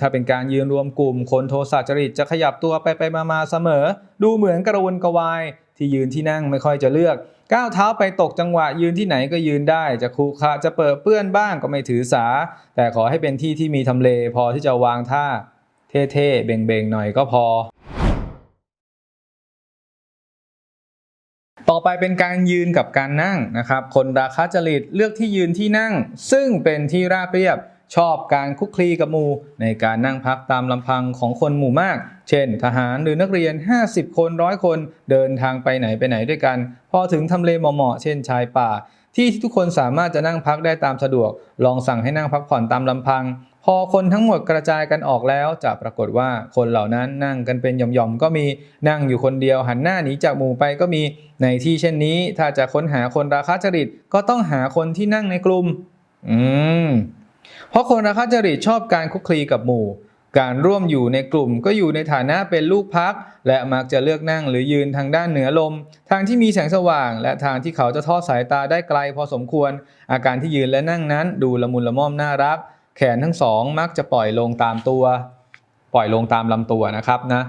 ถ้าเป็นการยืนรวมกลุ่มคนโทสะจริตจะขยับตัวไปไปมามาเสมอ ดูเหมือนกระวนกระวาย ที่ยืนที่นั่งไม่ค่อยจะเลือกก้าวเท้าไปตกจังหวะยืนที่ไหนก็ยืนได้ จะคุคะจะเปิดเปื้อนบ้างก็ไม่ถือสา แต่ขอให้เป็นที่ที่มีทำเลพอที่จะวางท่า เท่ๆ เบ่งๆ หน่อยก็พอ ต่อไปเป็นการยืนกับการนั่งนะครับ คนราคาจริตเลือกที่ยืนที่นั่ง ซึ่งเป็นที่ราบเรียบ ชอบการคุกคลีกับหมู่ ในการนั่งพักตามลำพังของคนหมู่มาก เช่น ทหารหรือนักเรียน 50 คนร้อยคน เดินทางไปไหนไปไหนด้วยกัน พอถึงทำเลเหมาะๆเช่นชายป่าที่ที่ทุกคนสามารถจะนั่งพักได้ตามสะดวก ลองสั่งให้นั่งพักผ่อนตามลำพัง พอคนทั้งหมดกระจายกันออกแล้วจะปรากฏว่าคนเหล่านั้นนั่งกันเป็นหย่อมๆก็มีนั่งอยู่คนเดียวหันหน้าหนีจากหมู่ไปก็มี ในที่เช่นนี้ถ้าจะค้นหาคนราคาจริตก็ต้องหาคนที่นั่งในกลุ่ม อืม เพราะคนราคาจริตชอบการคุกคลีกับหมู่ การร่วมอยู่ในกลุ่มก็อยู่ในฐานะเป็นลูกพัก และมักจะเลือกนั่งหรือยืนทางด้านเหนือลม ทางที่มีแสงสว่าง และทางที่เขาจะทอดสายตาได้ไกลพอสมควร อาการที่ยืนและนั่งนั้นดูละมุนละม่อมน่ารัก แขนทั้งสองมักจะปล่อยลงตามตัว ปล่อยลงตามลำตัวนะครับนะ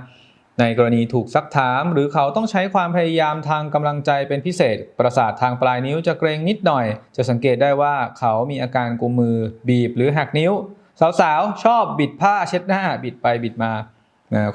ในกรณีถูกซักถาม หรือเขาต้องใช้ความพยายามทางกำลังใจเป็นพิเศษ ประสาททางปลายนิ้วจะเกรงนิดหน่อย จะสังเกตได้ว่าเขามีอาการกุมมือ บีบหรือหักนิ้ว สาวๆ ชอบบิดผ้าเช็ดหน้า บิดไปบิดมา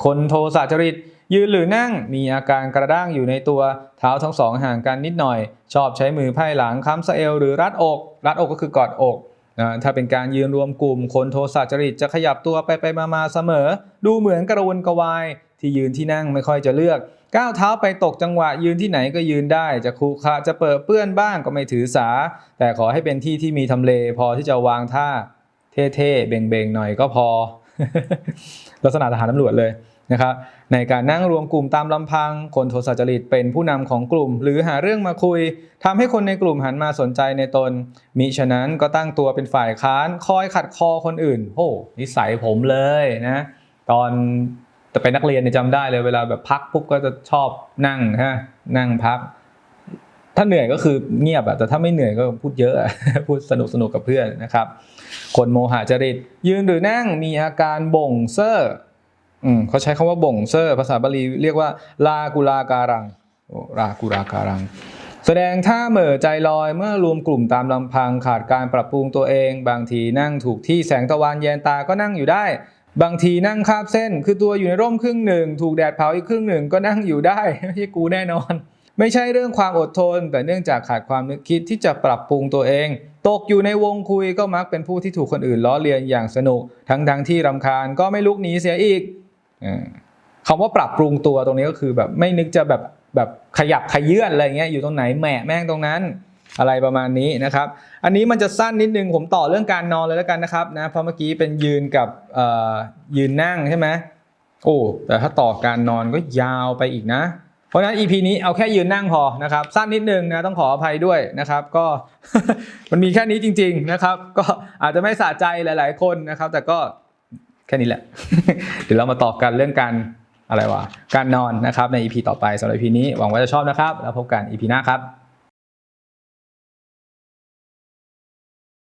คนโทสะจริต ยืนหรือนั่งมีอาการกระด้างอยู่ในตัว เท้าทั้งสองห่างกันนิดหน่อย ชอบใช้มือไพ่หลังค้ำสะเอวหรือรัดอก รัดอกก็คือกอดอกนะถ้าเป็นการยืนรวมกลุ่มคนโทสะจริตจะขยับตัวไปไปมามาเสมอ ดูเหมือนกระวนกระวาย ที่ยืนที่นั่งไม่ค่อยจะเลือก ก้าวเท้าไปตกจังหวะยืนที่ไหนก็ยืนได้ จะคุคะจะเปิดเปื้อนบ้างก็ไม่ถือสา แต่ขอให้เป็นที่ที่มีทำเลพอที่จะวางท่าเท่ๆเบ่งๆหน่อยก็พอ ลักษณะทหารตำรวจเลยนะครับในการนั่งรวมกลุ่มตามลำพัง คนโทสะจริตเป็นผู้นำของกลุ่ม หรือหาเรื่องมาคุยทำให้คนในกลุ่มหันมาสนใจในตน มิฉะนั้นก็ตั้งตัวเป็นฝ่ายค้าน คอยขัดคอคนอื่นโอ้นิสัยผมเลยนะ ตอน แต่เป็นนักเรียนเนี่ยจำได้เลยเวลาแบบพักปุ๊บก็จะชอบนั่งฮะนั่งพัก ถ้าเหนื่อยก็คือเงียบอะแต่ถ้าไม่เหนื่อยก็พูดเยอะพูดสนุกสนุกกับเพื่อนนะครับ คนโมหะจริต ยืนหรือนั่งมีอาการบ่งเซอร์อืมเขาใช้คำว่าบ่งเซอร์ ภาษาบาลีเรียกว่าลากุลาการังโอ้ลากุลาการัง แสดงท่าเหม่อใจลอยเมื่อรวมกลุ่มตามลำพังขาดการปรับปรุงตัวเอง บางทีนั่งถูกที่แสงตะวันแยนตาก็นั่งอยู่ได้ บางทีนั่งคาบเส้น คือตัวอยู่ในร่มครึ่งหนึ่ง ถูกแดดเผาอีกครึ่งหนึ่งก็นั่งอยู่ได้ ไม่ใช่กูแน่นอน ไม่ใช่เรื่องความอดทน แต่เนื่องจากขาดความนึกคิดที่จะปรับปรุงตัวเอง ตกอยู่ในวงคุยก็มักเป็นผู้ที่ถูกคนอื่นล้อเลียนอย่างสนุก ทั้งทางๆที่รำคาญก็ไม่ลุกหนีเสียอีกอคำว่าปรับปรุงตัวตรงนี้ก็คือแบบไม่นึกจะแบบแบบขยับขยื่นอะไรเงี้ยอยู่ตรงไหนแหมแม่งตรงนั้น อะไรประมาณนี้นะครับ อันนี้มันจะสั้นนิดนึงผมต่อเรื่องการนอนเลยแล้วกันนะครับนะเพราะเมื่อกี้เป็นยืนกับยืนนั่งใช่ไหมโอ้แต่ถ้าต่อการนอนก็ยาวไปอีกนะ เพราะฉะนั้น EP นี้เอาแค่ยืนนั่งพอนะครับสั้นนิดนึงนะต้องขออภัยด้วยนะครับก็มันมีแค่นี้จริง ๆนะครับ ก็อาจจะไม่สะใจหลาย ๆ คนนะครับ แต่ก็แค่นี้แหละ เดี๋ยวเรามาตอบกันเรื่องการอะไรวะการนอนนะครับใน EP ต่อไปสำหรับ EP นี้หวังว่าจะชอบนะครับ แล้วพบกัน EP หน้าครับ